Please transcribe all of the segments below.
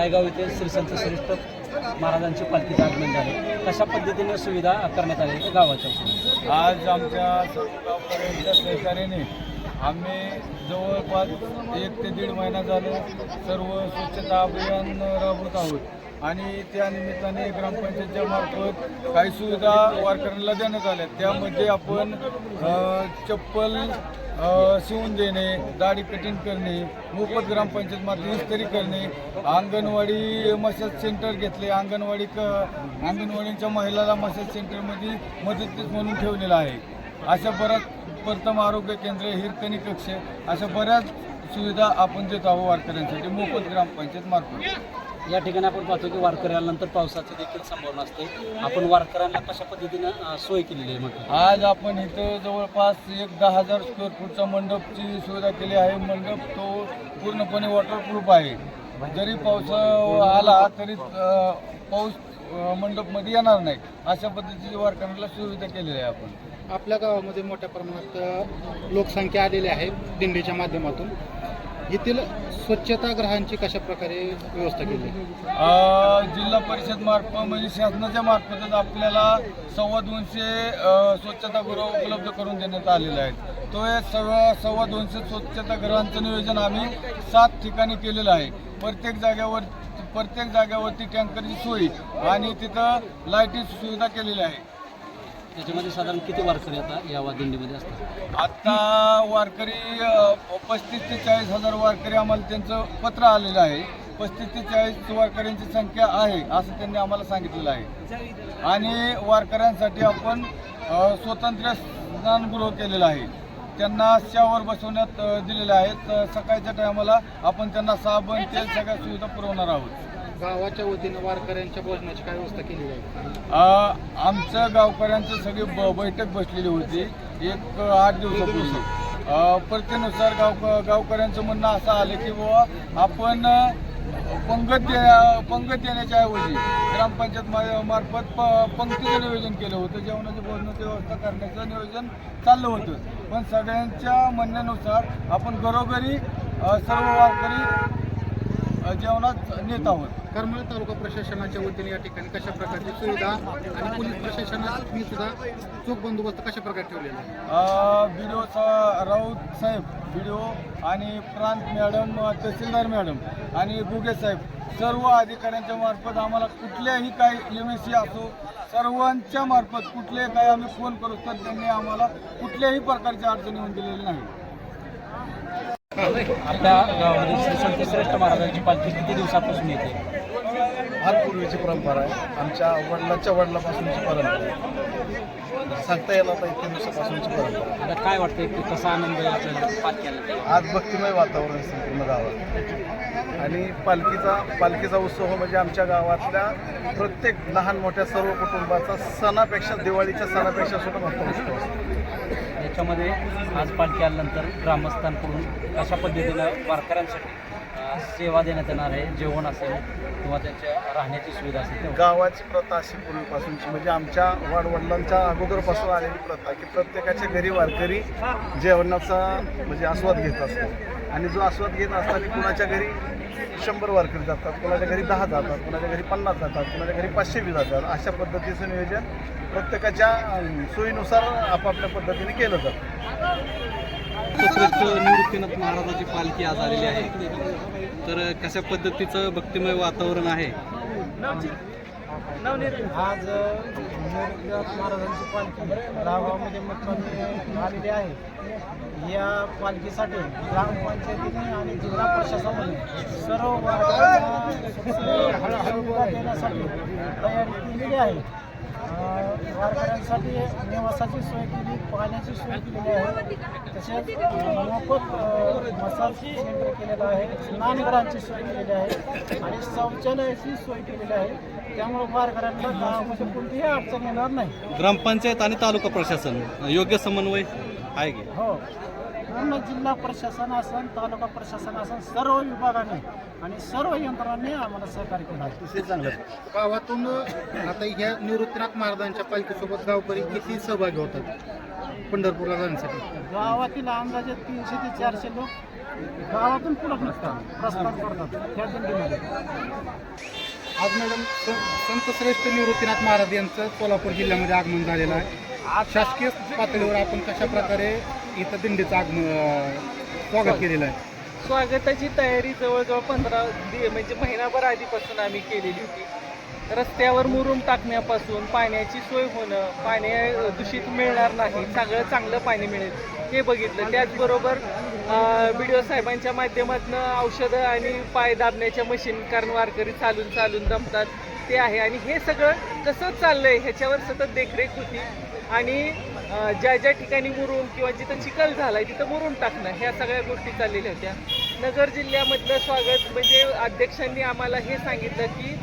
रायगाव येथे श्री संत श्रेष्ठ महाराजांची पालखीचं आगमन झाले. कशा पद्धतीने सुविधा करण्यात आली त्या गावाच्या आज आमच्या गावकऱ्यांच्या सहकार्याने आम्ही जवळपास एक ते दीड महिना झालं सर्व स्वच्छता अभियान राबवत आहोत. आणि त्या निमित्ताने ग्रामपंचायतच्या मार्फत काही सुविधा वारकऱ्यांना देण्यात आल्या. त्यामध्ये आपण चप्पल शिवून देणे दाढी कटिंग करणे मोफत ग्रामपंचायतमध्ये इस्त्री करणे अंगणवाडी मसाज सेंटर घेतले. अंगणवाडी क अंगणवाडीच्या महिलाला मसाज सेंटरमध्ये मदतीस म्हणून ठेवलेलं आहे. अशा बऱ्याच प्रथम आरोग्य केंद्र हिरकणी कक्ष अशा बऱ्याच सुविधा आपण देत आहोत वारकऱ्यांसाठी मोफत ग्रामपंचायत मार्फत. या ठिकाणी आपण पाहतो की वारकरी आल्यानंतर पावसाची देखील संभावना असते. आपण वारकऱ्यांना कशा पद्धतीनं सोय केलेली आहे म्हटलं? आज आपण इथं जवळपास एक दहा हजार स्क्वेअर फूटचा मंडपची सुविधा केली आहे. मंडप तो पूर्णपणे वॉटरप्रूफ आहे. जरी पाऊस आला तरी पाऊस मंडपमध्ये येणार नाही. अशा पद्धतीची वारकऱ्यांना सुविधा केलेली आहे आपण. आपल्या गावामध्ये मोठ्या प्रमाणात लोकसंख्या आलेली आहे दिंडीच्या माध्यमातून. येथील स्वच्छतागृहांची कशा प्रकारे व्यवस्था केली? जिल्हा परिषद मार्फत म्हणजे शासनाच्या मार्फतच आपल्याला सव्वा दोनशे स्वच्छतागृह उपलब्ध करून देण्यात आलेले आहेत. तो हे सव्वा सव्वा दोनशे स्वच्छतागृहांचं नियोजन आम्ही सात ठिकाणी केलेलं आहे. प्रत्येक जागेवर प्रत्येक जागेवरती टँकरची सोय आणि तिथं लाईटीची सुविधा केलेली आहे. त्याच्यामध्ये साधारण किती वारकरी आता या दिंडीमध्ये असतात? आत्ता वारकरी पस्तीस ते चाळीस हजार वारकरी आम्हाला त्यांचं पत्र आलेलं आहे. पस्तीस ते चाळीस वारकऱ्यांची संख्या आहे असं त्यांनी आम्हाला सांगितलेलं आहे. आणि वारकऱ्यांसाठी आपण स्वतंत्र स्नानगृह केलेलं आहे. त्यांना शावर बसवण्यात दिलेलं आहे. सकाळच्या टायमाला आपण त्यांना साबण तेल सगळ्या सुविधा पुरवणार आहोत. गावाच्या वतीनं वारकऱ्यांच्या भोजनाची काय व्यवस्था केली आहे? आमचं गावकऱ्यांचं सगळी ब बैठक बसलेली होती. एक आठ दिवसापूर्वी. अ, प्रत्येनुसार गाव गावकऱ्यांचं म्हणणं असं आलं की बुवा आपण पंगत दे पंगत देण्याच्या ऐवजी ग्रामपंचायत मार्फत प पंक्तीचं नियोजन केलं होतं. जेवणाची भोजनाची व्यवस्था करण्याचं नियोजन चाललं होतं. पण सगळ्यांच्या म्हणण्यानुसार आपण घरोघरी सर्व वारकरी जेवणात नेत आहोत. करमाळ तालुका प्रशासनाच्या वतीने या ठिकाणी कशा प्रकारची सुविधा आणि पोलीस प्रशासनाने सुद्धा चोख बंदोबस्त कशा प्रकारे ठेवलेला आहे? बी डी राऊत साहेब बी आणि प्रांत मॅडम तहसीलदार मॅडम आणि गुगे साहेब सर्व अधिकाऱ्यांच्या मार्फत आम्हाला कुठल्याही काही एम एस सी असो सर्वांच्या मार्फत कुठलेही काही आम्ही फोन करू तर त्यांनी आम्हाला कुठल्याही प्रकारची अडचण येऊन दिलेली नाही. आपल्या गावामध्ये श्री संत श्रेष्ठ महाराजांची पालखी किती दिवसापासून येते? फार पूर्वीची परंपरा आहे. आमच्या वडिलांच्या वडिलापासूनची परंपरा आहे. सांगता येणार नाही इतक्या दिवसापासूनची परंपरा. आता काय वाटतंय की कसा आनंद आहे आपल्याला पालख्याला आज भक्तिमय वातावरण आहे संपूर्ण गावात. आणि पालखीचा पालखीचा उत्सव म्हणजे आमच्या गावातल्या प्रत्येक लहान मोठ्या सर्व कुटुंबाचा सणापेक्षा दिवाळीच्या सणापेक्षा सुद्धा मोठा उत्सव असतो. याच्यामध्ये आज पालखी आल्यानंतर ग्रामस्थांकडून अशा पद्धतीनं वारकऱ्यांसाठी सेवा देण्यात येणार आहे जेवण असेल किंवा त्यांच्या राहण्याची सुविधा असेल गावाची प्रथा अशी पूर्वीपासूनची म्हणजे आमच्या वाडवडिलांच्या अगोदरपासून आलेली प्रथा की प्रत्येकाच्या घरी वारकरी जेवणाचा म्हणजे आस्वाद घेत असतो. आणि जो आस्वाद घेत असताना कुणाच्या घरी शंभर वारकरी जातात कुणाच्या घरी दहा जातात कुणाच्या घरी पन्नास जातात कुणाच्या घरी पाचशे बी जातात. अशा पद्धतीचं नियोजन प्रत्येकाच्या सोयीनुसार आपापल्या पद्धतीने केलं जातं. निवृत्तीनाथ महाराजाची पालखी आज आलेली आहे. तर कशा पद्धतीचं भक्तिमय वातावरण आहे? आज निवृत्तीनाथ महाराजांची पालखी गावामध्ये मुक्कामी आलेली आहे. या पालखीसाठी ग्रामपंचायतीने आणि जिल्हा प्रशासनाने सर्व वर्गाला देण्यासाठी तयारी केलेली आहे. वारकऱ्यांसाठी निवासाची सोय केली पाण्याची सोय केलेली आहे. तसेच मोफत मसाज सेंटर केलेलं आहे स्नानगृहांची सोय केलेली आहे आणि शौचालयाची सोय केलेली आहे. त्यामुळे वारकऱ्यांना गावामध्ये कोणतीही अडचण येणार नाही. ग्रामपंचायत आणि तालुका प्रशासन योग्य समन्वय आहे की? हो. पूर्ण जिल्हा प्रशासन असन तालुका प्रशासन असन सर्व विभागाने आणि सर्व यंत्रणांनी आम्हाला सहकार्य केलं. आहे गावातून आता ह्या निवृत्तीनाथ महाराजांच्या पालखीसोबत गावकरी किती सहभागी होतात पंढरपूरला जाण्यासाठी? गावातील अंदाजे तीनशे ते चारशे लोक गावातून पुढं निघतात प्रस्थान करतात त्या दिंडीमध्ये. आज मॅडम स- संत श्रेष्ठ निवृत्तीनाथ महाराज यांचं सोलापूर जिल्ह्यामध्ये आगमन झालेलं आहे. शासकीय पातळीवर आपण कशा प्रकारे इथं दिंडीचं आगमन अं, स्वागत. केलेलं आहे. स्वागताची तयारी जवळजवळ पंधरा दि म्हणजे महिनाभर आधीपासून आम्ही केलेली होती. रस्त्यावर मुरुम टाकण्यापासून पाण्याची सोय होणं पाणी दूषित मिळणार नाही सगळं चांगलं पाणी मिळेल हे बघितलं. त्याचबरोबर बी डी ओ साहेबांच्या माध्यमातून औषधं आणि पाय दाबण्याच्या मशीन कारण वारकरी चालून चालून दमतात ते आहे. आणि हे सगळं कसं चाललंय ह्याच्यावर सतत देखरेख होती. आणि ज्या ज्या ठिकाणी मुरुम किंवा जिथं चिखल झालाय तिथं मुरुम टाकणं ह्या सगळ्या गोष्टी चाललेल्या होत्या. नगर जिल्ह्यामधलं स्वागत म्हणजे अध्यक्षांनी आम्हाला हे सांगितलं की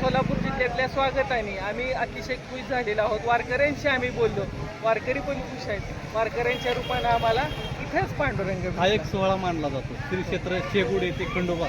सोलापूर जिल्ह्यातल्या स्वागताने आम्ही अतिशय खुश झालेलो आहोत. वारकऱ्यांशी आम्ही बोललो. वारकरी पण खुश आहेत. वारकऱ्यांच्या रूपानं आम्हाला इथेच पांडुरंग हा एक सोहळा मानला जातो. श्री क्षेत्र शेगुड येथे खंडोबा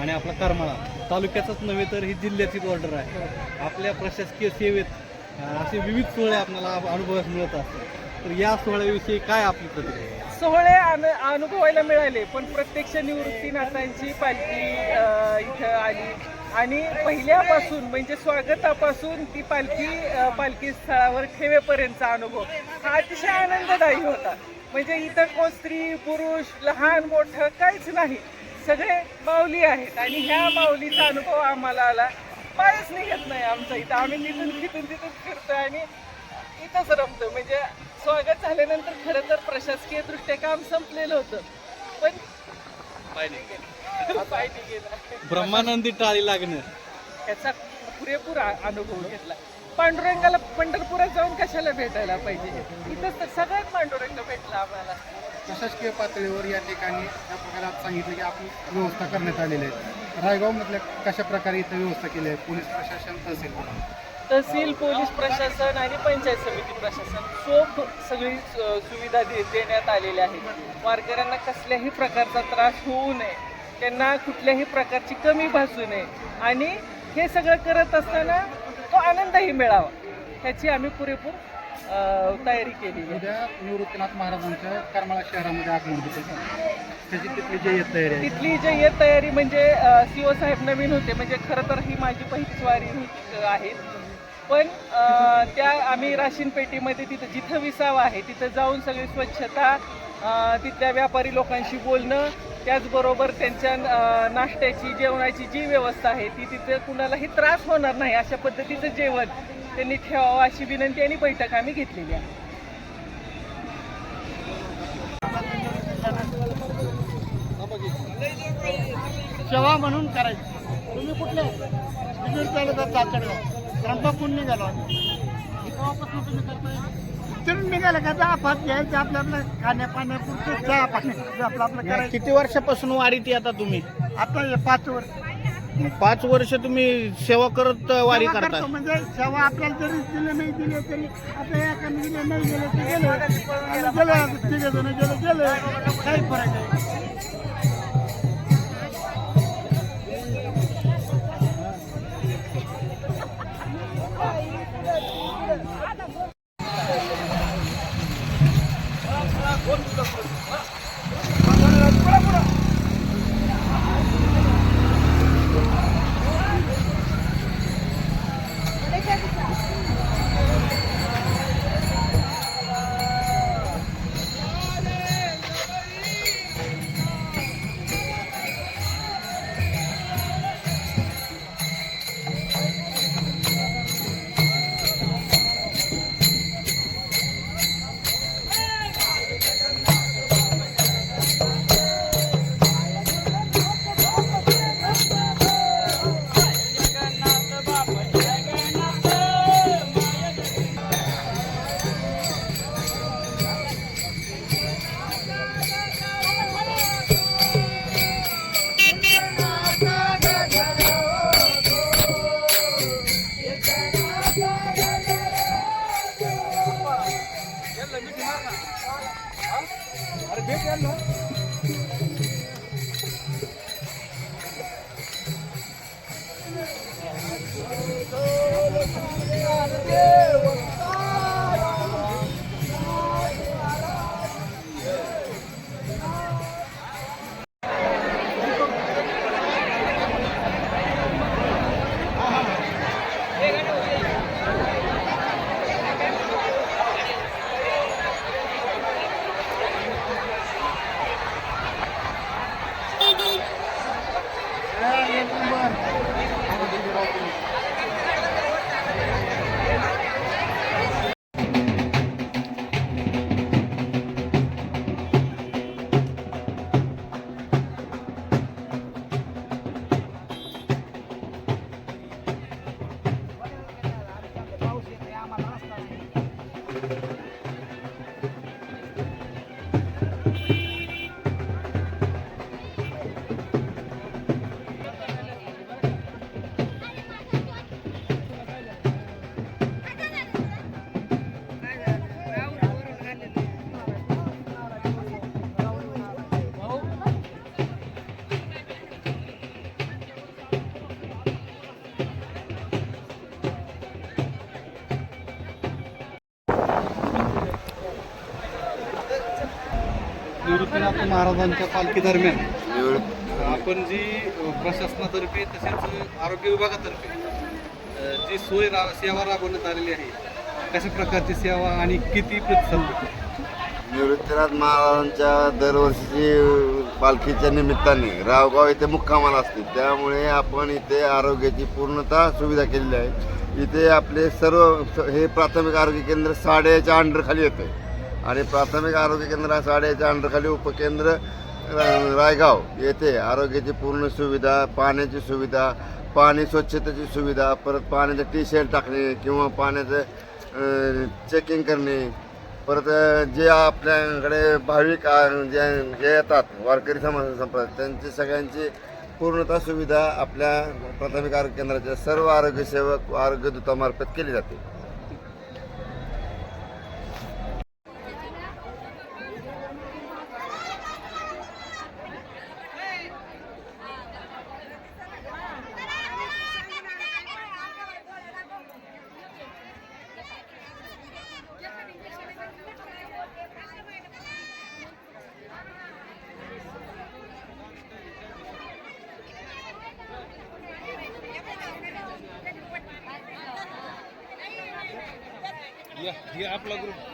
आणि आपला करमाळा. तालुक्याचाच नव्हे तर ही जिल्ह्याची बॉर्डर आहे. आपल्या प्रशासकीय सेवेत असे विविध सोहळे आपल्याला अनुभवास मिळत असतात. तर या सोहळ्याविषयी काय आपली प्रतिक्रिया सोहळे अन अनुभवायला मिळाले पण प्रत्यक्ष निवृत्तीनाथांची पालखी इथं आली. आणि पहिल्यापासून म्हणजे स्वागतापासून ती पालखी पालखी स्थळावर ठेवेपर्यंतचा अनुभव हा अतिशय आनंददायी होता. म्हणजे इथं कोण स्त्री पुरुष लहान मोठं काहीच नाही. सगळे माऊली आहेत आणि ह्या माऊलीचा अनुभव आम्हाला आला. पायच निघत नाही आमचा इथं. आम्ही तिथून तिथून तिथून फिरतो आणि इथंच रमतो म्हणजे स्वागत झाल्यानंतर खरं तर प्रशासकीय दृष्ट्या काम संपलेलं होतं. पण पाय गेला. ब्रह्मानंदी टाळी लागणं याचा पुरेपूर अनुभव घेतला. पांडुरंगाला पंढरपुरात जाऊन कशाला भेटायला पाहिजे? इथंच तर सगळ्यात पांडुरंग भेटला आम्हाला. प्रशासकीय पातळीवर या ठिकाणी या प्रकारे आज सांगितलं की आपण व्यवस्था करण्यात आलेली आहे. रायगावमधल्या कशा प्रकारे इथं व्यवस्था केली आहे? पोलीस प्रशासन तहसील? तहसील पोलीस प्रशासन आणि पंचायत समिती प्रशासन चोख सगळी सुविधा दे देण्यात आलेल्या आहेत वारकऱ्यांना कसल्याही प्रकारचा त्रास होऊ नये. त्यांना कुठल्याही प्रकारची कमी भासू नये. आणि हे सगळं करत असताना तो आनंदही मिळावा. ह्याची आम्ही पुरेपूर तयारी आहे. उद्या निवृत्तीनाथ महाराजांच्या करमाळा शहरामध्ये आगमन होते त्याची तिथली जे तयारी तिथली जे येत तयारी म्हणजे सी ओ साहेब नवीन होते म्हणजे खरं तर ही माझी पहिलीच वारी होती आहे. पण त्या आम्ही राशीन पेटीमध्ये तिथं जिथं विसावा आहे तिथं जाऊन सगळी स्वच्छता तिथल्या व्यापारी लोकांशी बोलणं त्याचबरोबर त्यांच्या नाश्त्याची जेवणाची जी व्यवस्था आहे ती तिथे कुणालाही त्रास होणार नाही अशा पद्धतीचं जेवण त्यांनी ठेवावं अशी विनंती आणि बैठक आम्ही घेतलेली आहे. सेवा म्हणून करायची. तुम्ही कुठले? बिजूर तालुक्यात चाचडगाव रणपापून निघालो? आम्ही तेव्हापासून तुम्ही करताय तिथून निघालं का? चहा पात घ्यायचं आपलं आपलं खाण्यापाण्यापुरतं चहा पाणी आपलं आपलं करायचं. किती वर्षापासून वारीत येता तुम्ही? आता हे पाच वर्ष. पाच वर्ष तुम्ही सेवा करत वारी सेवा करता करतो म्हणजे सेवा आपल्याला जरी दिले नाही दिले तरी आता एखादं दिले नाही गेले ते गेले. आणि गेले तिघे जण गेले गेले. काही फरक आहे ਦੇ महाराजांच्या पालखी दरम्यान आपण जी प्रशासनातर्फे तसेच आरोग्य विभागातर्फे जी सोय रा सेवा राबवण्यात आलेली आहे कशा प्रकारची सेवा आणि किती प्रतिसाद निवृत्तीनाथ महाराजांच्या दरवर्षीची पालखीच्या निमित्ताने रावगाव येथे मुक्कामाला असते. त्यामुळे आपण इथे आरोग्याची पूर्णतः सुविधा केलेली आहे. इथे आपले सर्व हे प्राथमिक आरोग्य केंद्र साडेच्या अंडरखाली येतं आणि प्राथमिक आरोग्य केंद्र साडेच्या अंडरखाली उपकेंद्र रायगाव. येथे आरोग्याची पूर्ण सुविधा पाण्याची सुविधा पाणी स्वच्छतेची सुविधा परत पाण्याचं टी शर्ट टाकणे किंवा पाण्याचं चेकिंग करणे परत जे आपल्याकडे भाविक जे जे येतात वारकरी समाज संप्रदाय त्यांची सगळ्यांची पूर्णतः सुविधा आपल्या प्राथमिक आरोग्य केंद्राच्या सर्व आरोग्यसेवक आरोग्य दूतामार्फत केली जाते. जागा